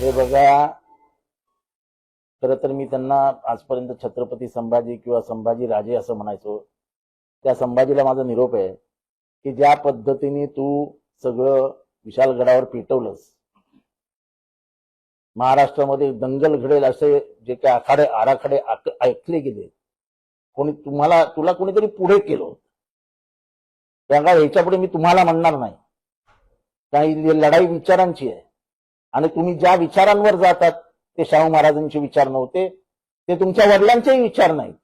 हे बघा. खर तर मी त्यांना आजपर्यंत छत्रपती संभाजी किंवा संभाजी राजे असं म्हणायचो. त्या संभाजीला माझा निरोप आहे की ज्या पद्धतीने तू सगळं विशालगडावर पेटवलंस महाराष्ट्रामध्ये दंगल घडेल असे जे काही आखाडे आराखडे ऐकले गेले कोणी तुम्हाला तुला कोणीतरी पुढे केलं त्यामुळे ह्याच्या पुढे मी तुम्हाला म्हणणार नाही. काही लढाई विचारांची आहे. आणि तुम्ही ज्या विचारांवर जातात ते शाहू महाराजांचे विचार नव्हते. ते तुमच्या वडिलांचेही विचार नाहीत.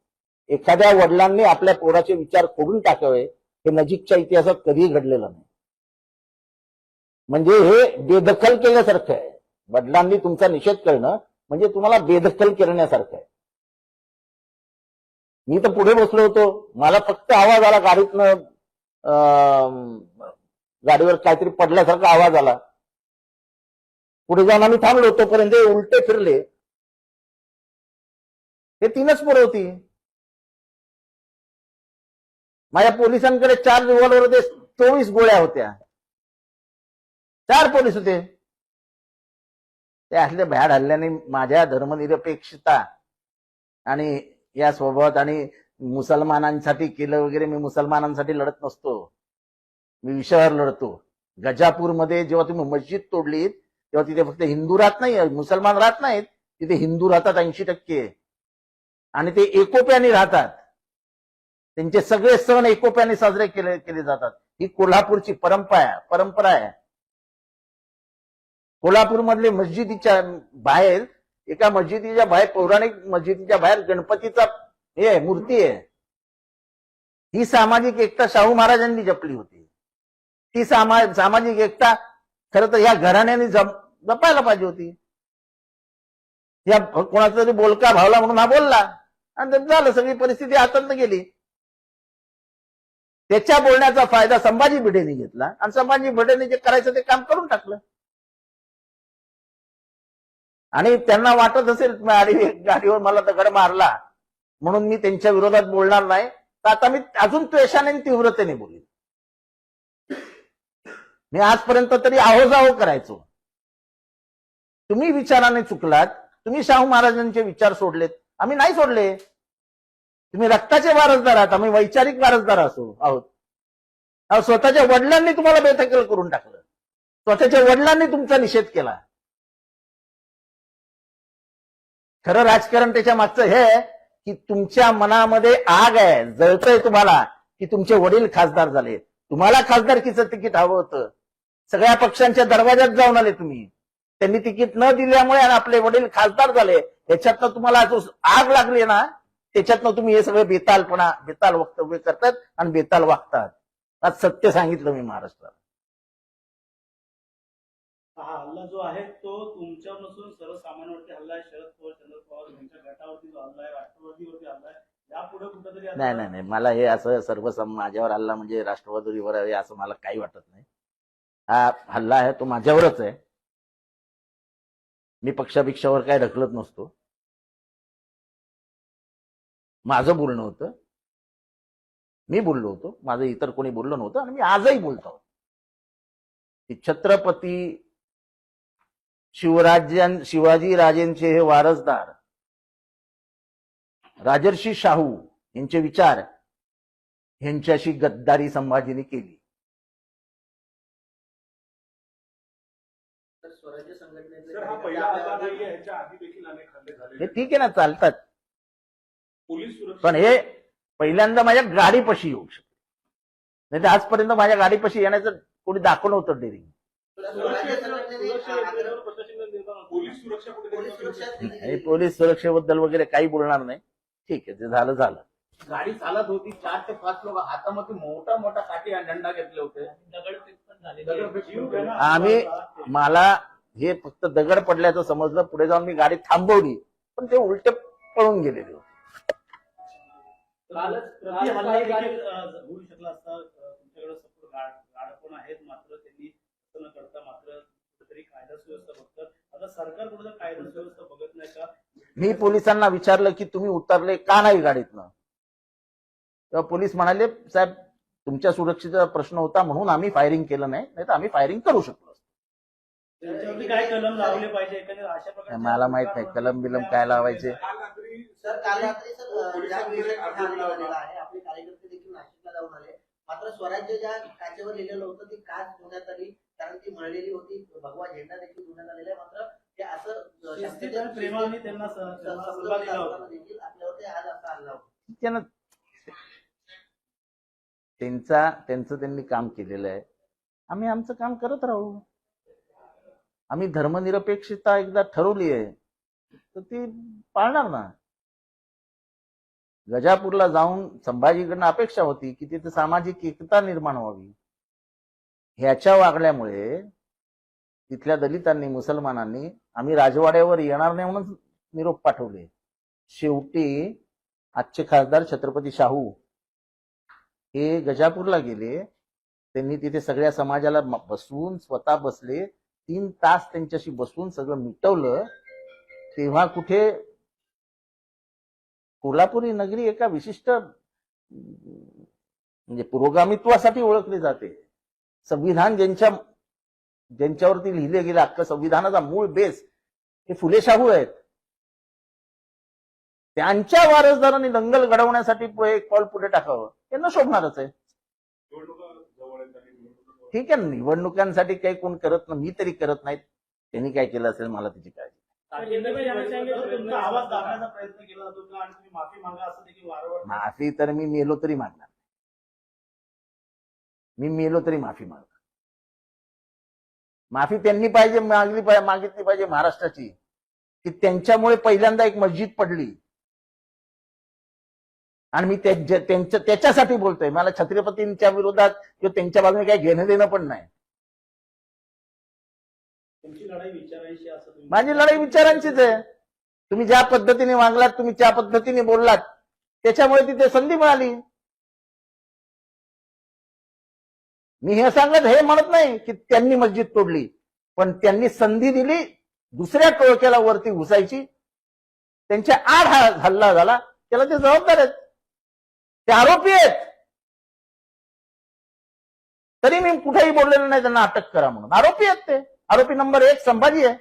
एखाद्या वडिलांनी आपल्या पोराचे विचार खोडून टाकावे हे नजीकच्या इतिहासात कधीही घडलेलं नाही. म्हणजे हे बेदखल केल्यासारखं आहे. वडिलांनी तुमचा निषेध करणं म्हणजे तुम्हाला बेदखल करण्यासारखं आहे. मी तर पुढे बसलो होतो. मला फक्त आवाज आला गाडीतनं अं, गाडीवर काहीतरी पडल्यासारखा आवाज आला. पुढे जाऊन आम्ही थांबलो तोपर्यंत उलटे फिरले. हे तीनच पोरं होती. माझ्या पोलिसांकडे चार रिव्हॉल्वर होते चोवीस गोळ्या होत्या. चार पोलीस होते. ते असले भ्याड हल्ल्याने माझ्या धर्मनिरपेक्षता आणि या स्वभावात आणि मुसलमानांसाठी केलं वगैरे मी मुसलमानांसाठी लढत नसतो. मी विषयावर लढतो. गजापूरमध्ये जेव्हा तुम्ही मस्जिद तोडलीत तेव्हा तिथे फक्त हिंदू राहत नाही मुसलमान राहत नाहीत तिथे हिंदू राहतात ऐंशी टक्के. आणि ते एकोप्याने राहतात. त्यांचे सगळे सण एकोप्याने साजरे केले केले जातात. ही कोल्हापूरची परंपरा आहे परंपरा आहे. कोल्हापूरमधले मस्जिदीच्या बाहेर एका मस्जिदीच्या बाहेर पौराणिक मस्जिदीच्या बाहेर गणपतीचा हे आहे, मूर्ती आहे. ही सामाजिक एकता शाहू महाराजांनी जपली होती. ती सामा सामाजिक एकता खरं तर या घराण्याने जप- जपायला पाहिजे होती. या कोणाचा तरी बोलका भावला म्हणून हा बोलला. आणि झालं सगळी परिस्थिती आतंत गेली. त्याच्या बोलण्याचा फायदा संभाजी भिडेने घेतला. आणि संभाजी भिडेने जे करायचं ते काम करून टाकलं. आणि त्यांना वाटत असेल गाडीवर मला दगड मारला. म्हणून मी त्यांच्या विरोधात बोलणार नाही. तर आता मी अजून त्वेषाने तीव्रतेने बोलेन. मी आजपर्यंत तरी आहोजाहो करायचो. तुम्ही विचाराने चुकलात तुम्ही शाहू महाराजांचे विचार सोडलेत आम्ही नाही सोडले. तुम्ही रक्ताचे वारसदार आहात आम्ही वैचारिक वारसदार असो आहोत. अहो, स्वतःच्या वडिलांनी तुम्हाला बेथकल करून टाकलं. स्वतःच्या वडिलांनी तुमचा निषेध केला. खरं राजकारण त्याच्या मागचं हे की तुमच्या मनामध्ये आग आहे जळतय तुम्हाला की तुमचे वडील खासदार झाले तुम्हाला खासदारकीचं तिकीट हवं होतं. सगळ्या पक्षांच्या दरवाज्यात जाऊन आले तुम्ही. त्यांनी तिकीट न दिल्यामुळे आणि आपले वडील खासदार झाले याच्यातनं तुम्हाला जो आग लागली ना त्याच्यातनं तुम्ही हे सगळे बेतालपणा बेताल वक्तव्य करतात आणि बेताल वागतात. आज सत्य सांगितलं मी महाराष्ट्रात हा हल्ला जो आहे तो तुमच्या नसून सर्वसामान्यांवरती हल्ला आहे. शरद पवार चंद्र पवार यांच्या गटावरती जो हल्ला आहे राष्ट्रवादीवरती हल्ला आहे. यापुढे कुठेतरी आता- नाही नाही नाही. मला हे असं सर्व माझ्यावर हल्ला म्हणजे राष्ट्रवादीवर आहे असं मला काही वाटत नाही. हा हल्ला आहे तो माझ्यावरच आहे. मी पक्षापेक्षावर काय ढकलत नसतो. माझं बोलणं होतं. मी बोललो होतो. माझं इतर कोणी बोललं नव्हतं आणि मी आजही बोलतो. छत्रपती शिवराज्यां शिवाजी राजेंचे हे वारसदार राजर्षी शाहू यांचे विचार यांच्याशी गद्दारी संभाजीने केली. हा पहिला हल्ला नाहीये ह्याच्या आधी देखील अनेक हल्ले झाले हे ठीक आहे ना चालतात. पोलीस सुरक्षा पण हे पहिल्यांदा माझ्या गाडीपाशी येऊ शकते. नाही तर आजपर्यंत माझ्या गाडीपाशी येण्याचं कोणी दाखवलं होतं डेरिंग सुरक्षा यंत्रणेवर. पोलीस सुरक्षा कुठे पोलीस सुरक्षा आणि पोलीस सुरक्षेबद्दल वगैरे काही बोलणार नाही. ठीक आहे ते झालं झालं. गाडी चालत होती चार ते पाच लोक हातामध्ये मोठा मोठा काठी आणि डंडा घेतले होते. दगडफेक पण झालेली दगडफेक आहे. जीव घेणं आम्ही मला हे फक्त दगड पडल्याचं समजलं पुढे जाऊन मी गाडी थांबवली. पण ते उलटे पळून गेलेले होते. कालच प्रति हल्ला कालच देखील अं, होऊ शकला असता. अं, तुमच्याकडे सपोर्ट गाडपण आहेत मात्र त्यांनी असं न करता मात्र कुठेतरी कायदा सुव्यवस्था बघतात. आता सरकार कुठेतरी कायदा सुव्यवस्था बघत नाही का? मी पोलिसांना विचारलं की तुम्ही उतरले का नाही गाडीतनं? तेव्हा पोलीस म्हणाले साहेब तुमच्या सुरक्षेचा प्रश्न होता म्हणून आम्ही फायरिंग केलं नाही नाही तर आम्ही फायरिंग करू शकलो असतो." त्यांच्यावरती काय कलम लावले पाहिजे अशा मला माहीत नाही कलम बिलम काय लावायचे? सर काल रात्री सर ज्या आहे. आपले कार्यकर्ते देखील नाशिकला जाऊन आले. मात्र स्वराज्य ज्या काचेवर लिहिलेलं होतं ती काच धुण्यात आली कारण ती मळलेली होती. भगवा झेंडा देखील धुण्यात आलेला आहे. मात्र ते असं अं, शिस्तीत आणि प्रेमाने त्यांना स- त्यांना सल्ला दिला होता देखील. आपल्यावरती आज असा हल्ला होता. त्यानं त्यांचा त्यांचं त्यांनी काम केलेलं आहे. आम्ही आमचं काम करत राहू. आम्ही धर्मनिरपेक्षता एकदा ठरवली आहे तर ती पाळणार ना. गजापूरला जाऊन संभाजीकडनं अपेक्षा होती की तिथे सामाजिक एकता निर्माण व्हावी. ह्याच्या वागण्यामुळे तिथल्या दलितांनी मुसलमानांनी आम्ही राजवाड्यावर येणार नाही म्हणून निरोप पाठवले. शेवटी आजचे खासदार छत्रपती शाहू हे गजापूरला गेले. त्यांनी तिथे सगळ्या समाजाला बसवून स्वतः बसले. तीन तास त्यांच्याशी बसून सगळं मिटवलं तेव्हा कुठे कोल्हापुरी नगरी एका विशिष्ट म्हणजे पुरोगामित्वासाठी ओळखली जाते. संविधान ज्यांच्या ज्यांच्यावरती लिहिले गेले अख्खं संविधानाचा मूळ बेस हे फुले शाहू आहेत. त्यांच्या वारसदारांनी दंगल घडवण्यासाठी एक पाऊल पुढे टाकावं. त्यांना शोभणारच आहे. ठीक आहे निवडणुकांसाठी काही कोण करत नाही मी तरी करत नाहीत. त्यांनी काय केलं असेल मला त्याची काळजी माफी मागा असं देखील वारंवार माफी तर मी मेलो तरी मागणार मी मेलो तरी माफी मागणार माफी त्यांनी पाहिजे मागली मागितली पाहिजे महाराष्ट्राची. की त्यांच्यामुळे पहिल्यांदा एक मस्जिद पडली. आणि मी त्यांच्या त्यांच्या- त्याच्यासाठी बोलतोय. मला छत्रपतींच्या विरोधात किंवा त्यांच्या बाजूने काही घेणं देणं पण नाही. माझी लढाई विचारांचीच आहे. तुम्ही ज्या पद्धतीने वागलात तुम्ही ज्या पद्धतीने बोललात. त्याच्यामुळे तिथे संधी मिळाली. मी हे सांगत हे म्हणत नाही की त्यांनी मस्जिद तोडली. पण त्यांनी संधी दिली दुसऱ्या टोळक्याला वरती घुसायची. त्यांच्या आड हा हल्ला झाला. त्याला ते जबाबदार आहेत. ते आरोपी आहेत. तरी मी कुठेही बोललेलो नाही त्यांना अटक करा म्हणून. आरोपी आहेत ते. आरोपी नंबर एक संभाजी आहे.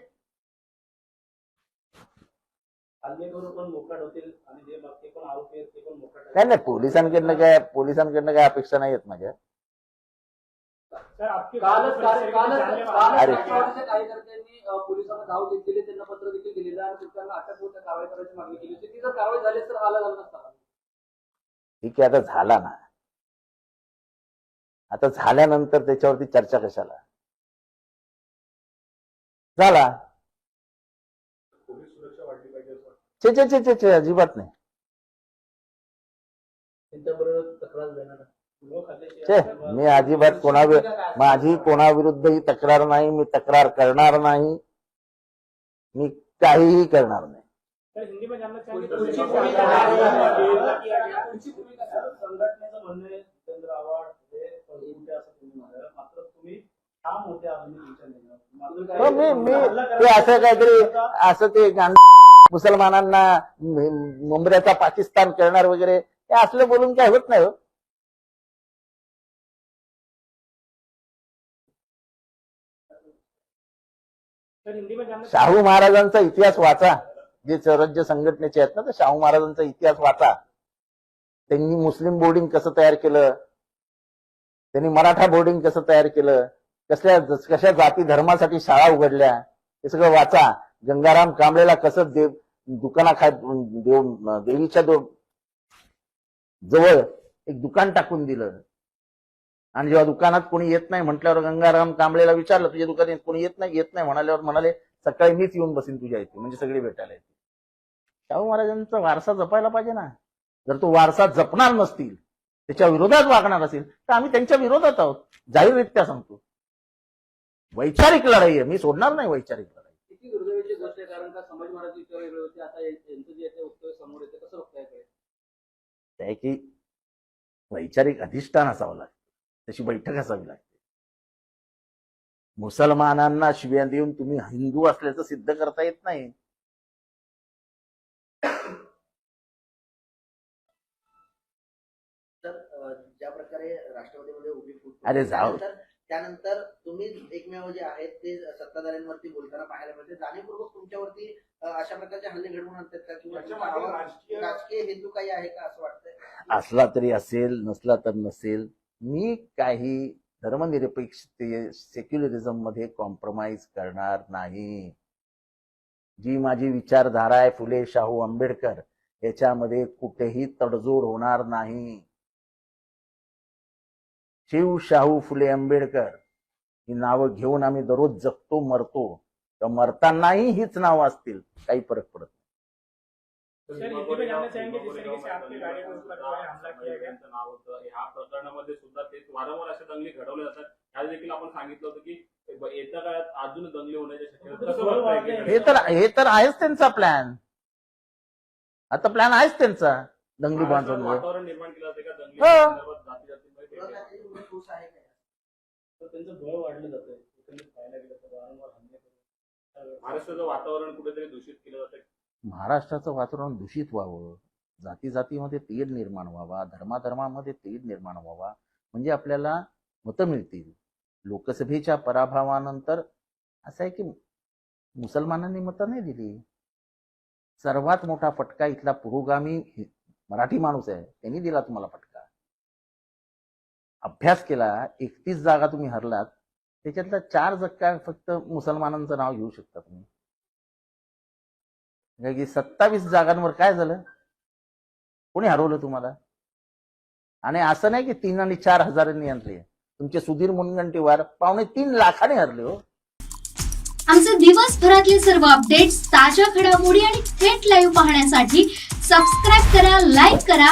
हल्लेखोर पण मोकाट होतील आणि जे बाकी पण आरोपी आहेत ते पण मोकाट नाही नाही पोलिसांकडनं काय पोलिसांकडनं काय अपेक्षा नाही आहेत माझ्या. पोलिसांना धाव घेतलेली त्यांना पत्र देखील दिलेलं आहे आणि त्यांना अटक कारवाई करायची मागणी केली होती. ती जर कारवाई झाली तर आला झाला नसता. ठीक आहे आता झाला ना? आता झाल्यानंतर त्याच्यावरती चर्चा कशाला? झाला. छे छे छे छे अजिबात नाही. मी अजिबात कोणावर माझी कोणाविरुद्ध ही तक्रार नाही मी तक्रार करणार नाही. मी काहीही करणार नाही. हिंदी में जानना चाहेंगे? संघटनेचं म्हणणं आहे आव्हाड हे मात्र तुम्ही. हो, मी मी ते असं काहीतरी असं ते मुसलमानांना मुंबऱ्याचा पाकिस्तान करणार वगैरे हे असलं बोलून काय होत नाही हो. शाहू महाराजांचा इतिहास वाचा. जे स्वराज्य संघटनेचे आहेत ना तर शाहू महाराजांचा इतिहास वाचा. त्यांनी मुस्लिम बोर्डिंग कसं तयार केलं? त्यांनी मराठा बोर्डिंग कसं तयार केलं? कसल्या कशा जाती धर्मासाठी शाळा उघडल्या? हे सगळं वाचा. गंगाराम कांबळेला कसं देव दुकानाखा देव देवीच्या दो जवळ एक दुकान टाकून दिलं. आणि जेव्हा दुकानात कोणी येत नाही म्हटल्यावर गंगाराम कांबळेला विचारलं तुझ्या दुकानात कोणी येत नाही? येत नाही. म्हणाल्यावर म्हणाले सकाळी मीच येऊन बसीन तुझ्या इथे. म्हणजे सगळे भेटायला येते शाहू महाराजांचा वारसा जपायला पाहिजे ना. जर तो वारसा जपणार नसतील त्याच्या विरोधात वागणार असेल तर आम्ही त्यांच्या विरोधात आहोत. जाहीररित्या सांगतो. वैचारिक लढाई आहे. मी सोडणार नाही वैचारिक लढाई. किती दुर्दैवाची गोष्ट आहे? कारण का समाज महाराज इतकं वेगळे होते आता या- यांचं जे आहे ते वक्तव्य समोर येते. कसं बघता येते त्या की वैचारिक अधिष्ठान असावं लागतं. त्याची बैठक असावी लागते. मुसलमानांना शिव्या देऊन तुम्ही हिंदू असल्याचं सिद्ध करता येत नाही तर अं, ज्या प्रकारे राष्ट्रवादीमध्ये उभी फूट अरे जाऊ. तर त्यानंतर तुम्ही एकमेव जे आहेत ते सत्ताधाऱ्यांवरती बोलताना पाहायला मिळते. जाणीवपूर्वक तुमच्यावरती अ, अशा प्रकारचे हल्ले घडवून आणतात का? किंवा याच्या तुमचा मागे आवाज- राजकीय राजकीय हेतू काही आहे का असं वाटतंय? असला तरी असेल नसला तर नसेल. मी काही धर्मनिरपेक्षते सेक्युलरिझममध्ये कॉम्प्रोमाइज करणार नाही. जी माझी विचारधारा आहे फुले शाहू आंबेडकर याच्यामध्ये कुठेही तडजोड होणार नाही. शिव शाहू फुले आंबेडकर ही नावं घेऊन आम्ही दररोज जगतो मरतो. तर मरतानाही हीच नावं असतील काही फरक पडत नाही. है प्रकरणामध्ये सुद्धा ते वारंवार असे दंगली घडवले जातात. ह्या देखील आपण सांगितलं होतं की येत्या काळात अजून दंगली होण्याच्या शक्यता कसं बघताय की- हे तर हे तर आहेच त्यांचा प्लॅन आता प्लॅन आहेच त्यांचा दंगली बांधून वातावरण निर्माण केलं जाते का दंगली तर त्यांचं भय वाढलं जातं एकंदरीत पाहायला गेलं तर वारंवार हल्ले करून महाराष्ट्राचं वातावरण कुठेतरी दूषित केलं जातं महाराष्ट्राचं वातावरण दूषित व्हावं. जाती जातीमध्ये तेढ निर्माण व्हावा. धर्माधर्मामध्ये तेढ निर्माण व्हावा. म्हणजे आपल्याला मतं मिळतील. लोकसभेच्या पराभवानंतर असं आहे की मुसलमानांनी मतं नाही दिली. सर्वात मोठा फटका इथला पुरोगामी हि- मराठी माणूस आहे. त्यांनी दिला तुम्हाला फटका. अभ्यास केला एकतीस जागा तुम्ही हरलात त्याच्यातल्या चार जक्का फक्त मुसलमानांचं नाव घेऊ शकता तुम्ही. कारण की सत्तावीस जागांवर काय झालं? कोणी हरवलं तुम्हाला? आणि असं नाही की तीन आणि चार हजारांनी आणले. तुमचे सुधीर मुनगंटीवार पावणे तीन लाखाने हरले हो. आमचे दिवसभरातले सर्व अपडेट्स ताज्या घडामोडी आणि थेट लाईव्ह पाहण्यासाठी सबस्क्राईब करा लाईक करा